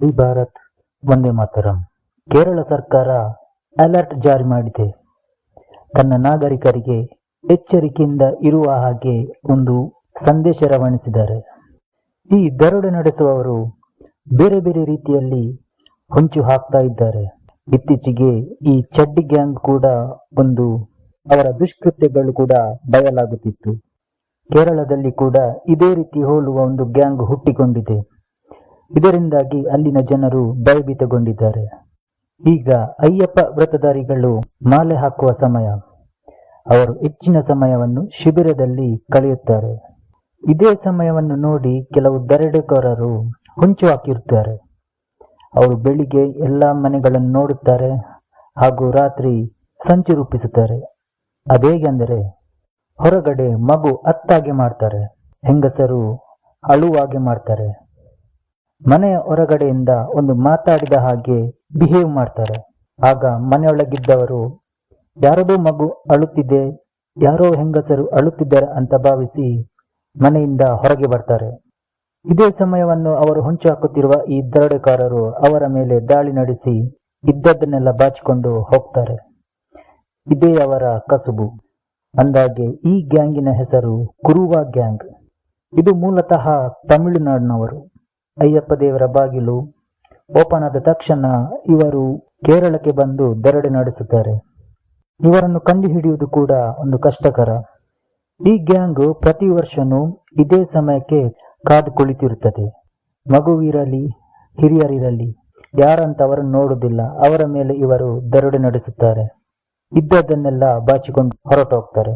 V Bharat ಒಂದೇ ಮಾತರಂ. ಕೇರಳ ಸರ್ಕಾರ alert ಜಾರಿ ಮಾಡಿದೆ. ತನ್ನ ನಾಗರಿಕರಿಗೆ ಎಚ್ಚರಿಕೆಯಿಂದ ಇರುವ ಹಾಗೆ ಒಂದು ಸಂದೇಶ ರವಾನಿಸಿದ್ದಾರೆ. ಈ ದರೋಡೆ ನಡೆಸುವವರು ಬೇರೆ ಬೇರೆ ರೀತಿಯಲ್ಲಿ ಹೊಂಚು ಹಾಕ್ತಾ ಇದ್ದಾರೆ. ಇತ್ತೀಚೆಗೆ ಈ ಚಡ್ಡಿ ಗ್ಯಾಂಗ್ ಕೂಡ ಒಂದು ಅವರ ದುಷ್ಕೃತ್ಯಗಳು ಕೂಡ ಬಯಲಾಗುತ್ತಿತ್ತು. ಕೇರಳದಲ್ಲಿ ಕೂಡ ಇದೇ ರೀತಿ ಹೋಲುವ ಒಂದು ಗ್ಯಾಂಗ್ ಹುಟ್ಟಿಕೊಂಡಿದೆ. ಇದರಿಂದಾಗಿ ಅಲ್ಲಿನ ಜನರು ಭಯಭೀತಗೊಂಡಿದ್ದಾರೆ. ಈಗ ಅಯ್ಯಪ್ಪ ವ್ರತಧಾರಿಗಳು ಮಾಲೆ ಹಾಕುವ ಸಮಯ. ಅವರು ಹೆಚ್ಚಿನ ಸಮಯವನ್ನು ಶಿಬಿರದಲ್ಲಿ ಕಳೆಯುತ್ತಾರೆ. ಇದೇ ಸಮಯವನ್ನು ನೋಡಿ ಕೆಲವು ದರೋಡೆಕೋರರು ಹುಂಚು ಹಾಕಿರುತ್ತಾರೆ. ಅವರು ಬೆಳಿಗ್ಗೆ ಎಲ್ಲ ಮನೆಗಳನ್ನು ನೋಡುತ್ತಾರೆ ಹಾಗೂ ರಾತ್ರಿ ಸಂಚು ರೂಪಿಸುತ್ತಾರೆ. ಅದೇಗೆಂದರೆ ಹೊರಗಡೆ ಮಗು ಅತ್ತಾಗೆ ಮಾಡ್ತಾರೆ, ಹೆಂಗಸರು ಅಳುವಾಗೆ ಮಾಡ್ತಾರೆ. ಮನೆಯ ಹೊರಗಡೆಯಿಂದ ಒಂದು ಮಾತಾಡಿದ ಹಾಗೆ ಬಿಹೇವ್ ಮಾಡ್ತಾರೆ. ಆಗ ಮನೆಯೊಳಗಿದ್ದವರು, ಯಾರದೋ ಮಗು ಅಳುತ್ತಿದೆ, ಯಾರೋ ಹೆಂಗಸರು ಅಳುತ್ತಿದ್ದಾರೆ ಅಂತ ಭಾವಿಸಿ ಮನೆಯಿಂದ ಹೊರಗೆ ಬರ್ತಾರೆ. ಇದೇ ಸಮಯವನ್ನು ಅವರು ಹೊಂಚು ಹಾಕುತ್ತಿರುವ ಈ ದರೋಡೆಕಾರರು ಅವರ ಮೇಲೆ ದಾಳಿ ನಡೆಸಿ ಇದ್ದದ್ದನ್ನೆಲ್ಲ ಬಾಚಿಕೊಂಡು ಹೋಗ್ತಾರೆ. ಇದೇ ಅವರ ಕಸುಬು. ಅಂದಾಗೆ ಈ ಗ್ಯಾಂಗಿನ ಹೆಸರು ಕುರುವ ಗ್ಯಾಂಗ್. ಇದು ಮೂಲತಃ ತಮಿಳುನಾಡಿನವರು. ಅಯ್ಯಪ್ಪ ದೇವರ ಬಾಗಿಲು. ಓಪನ್ ಆದ ತಕ್ಷಣ ಇವರು ಕೇರಳಕ್ಕೆ ಬಂದು ದರಡೆ ನಡೆಸುತ್ತಾರೆ. ಇವರನ್ನು ಕಂಡುಹಿಡಿಯುವುದು ಕೂಡ ಒಂದು ಕಷ್ಟಕರ. ಈ ಗ್ಯಾಂಗ್ ಪ್ರತಿ ವರ್ಷನೂ ಇದೇ ಸಮಯಕ್ಕೆ ಕಾದು ಕುಳಿತಿರುತ್ತದೆ ಮಗುವಿರಲಿ, ಹಿರಿಯರಿರಲಿ ಯಾರಂತ ಅವರನ್ನು ನೋಡುವುದಿಲ್ಲ, ಅವರ ಮೇಲೆ ಇವರು ದರೋಡೆ ನಡೆಸುತ್ತಾರೆ. ಇದ್ದದ್ದನ್ನೆಲ್ಲ ಬಾಚಿಕೊಂಡು ಹೊರಟೋಗ್ತಾರೆ.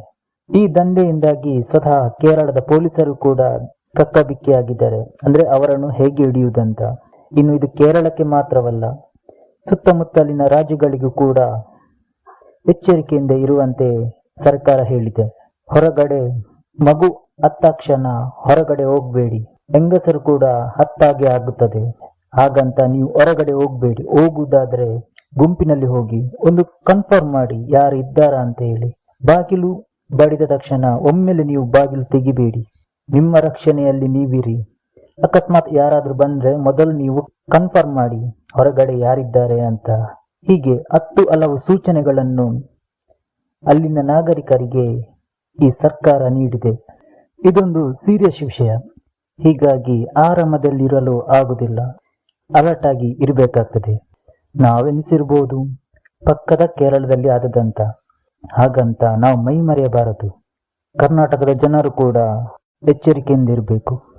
ಈ ದಂಧೆಯಿಂದಾಗಿ ಸ್ವತಃ ಕೇರಳದ ಪೊಲೀಸರು ಕೂಡ ಕಕ್ಕಬಿಕ್ಕಿಯಾಗಿದ್ದಾರೆ. ಅಂದ್ರೆ ಅವರನ್ನು ಹೇಗೆ ಹಿಡಿಯುವುದಂತ. ಇನ್ನು ಇದು ಕೇರಳಕ್ಕೆ ಮಾತ್ರವಲ್ಲ, ಸುತ್ತಮುತ್ತಲಿನ ರಾಜ್ಯಗಳಿಗೂ ಕೂಡ ಎಚ್ಚರಿಕೆಯಿಂದ ಇರುವಂತೆ ಸರ್ಕಾರ ಹೇಳಿದೆ. ಹೊರಗಡೆ ಮಗು ಹತ್ತಾಕ್ಷಣ ಹೊರಗಡೆ ಹೋಗ್ಬೇಡಿ. ಹೆಂಗಸರು ಕೂಡ ಹತ್ತಾಗೆ ಆಗುತ್ತದೆ. ಹಾಗಂತ ನೀವು ಹೊರಗಡೆ ಹೋಗ್ಬೇಡಿ. ಹೋಗುವುದಾದ್ರೆ ಗುಂಪಿನಲ್ಲಿ ಹೋಗಿ ಒಂದು ಕನ್ಫರ್ಮ್ ಮಾಡಿ ಯಾರು ಇದ್ದಾರಾ ಅಂತ ಹೇಳಿ. ಬಾಗಿಲು ಬಡಿದ ತಕ್ಷಣ ಒಮ್ಮೆಲೆ ನೀವು ಬಾಗಿಲು ತೆಗಿಬೇಡಿ. ನಿಮ್ಮ ರಕ್ಷಣೆಯಲ್ಲಿ ನೀವಿರಿ. ಅಕಸ್ಮಾತ್ ಯಾರಾದ್ರೂ ಬಂದ್ರೆ ಮೊದಲು ನೀವು ಕನ್ಫರ್ಮ್ ಮಾಡಿ, ಹೊರಗಡೆ ಯಾರಿದ್ದಾರೆ ಅಂತ. ಹೀಗೆ ಹತ್ತು ಹಲವು ಸೂಚನೆಗಳನ್ನು ಅಲ್ಲಿನ ನಾಗರಿಕರಿಗೆ ಈ ಸರ್ಕಾರ ನೀಡಿದೆ. ಇದೊಂದು ಸೀರಿಯಸ್ ವಿಷಯ. ಹೀಗಾಗಿ ಆರಾಮದಲ್ಲಿರಲು ಆಗುದಿಲ್ಲ. ಅಲರ್ಟ್ ಆಗಿ ಇರಬೇಕಾಗ್ತದೆ. ನಾವೆನಿಸಿರ್ಬೋದು. ಪಕ್ಕದ ಕೇರಳದಲ್ಲಿ ಆದದಂತ. ಹಾಗಂತ ನಾವು ಮೈ ಮರೆಯಬಾರದು ಕರ್ನಾಟಕದ ಜನರು ಕೂಡ ಎಚ್ಚರಿಕೆಯಿಂದ ಇರಬೇಕು.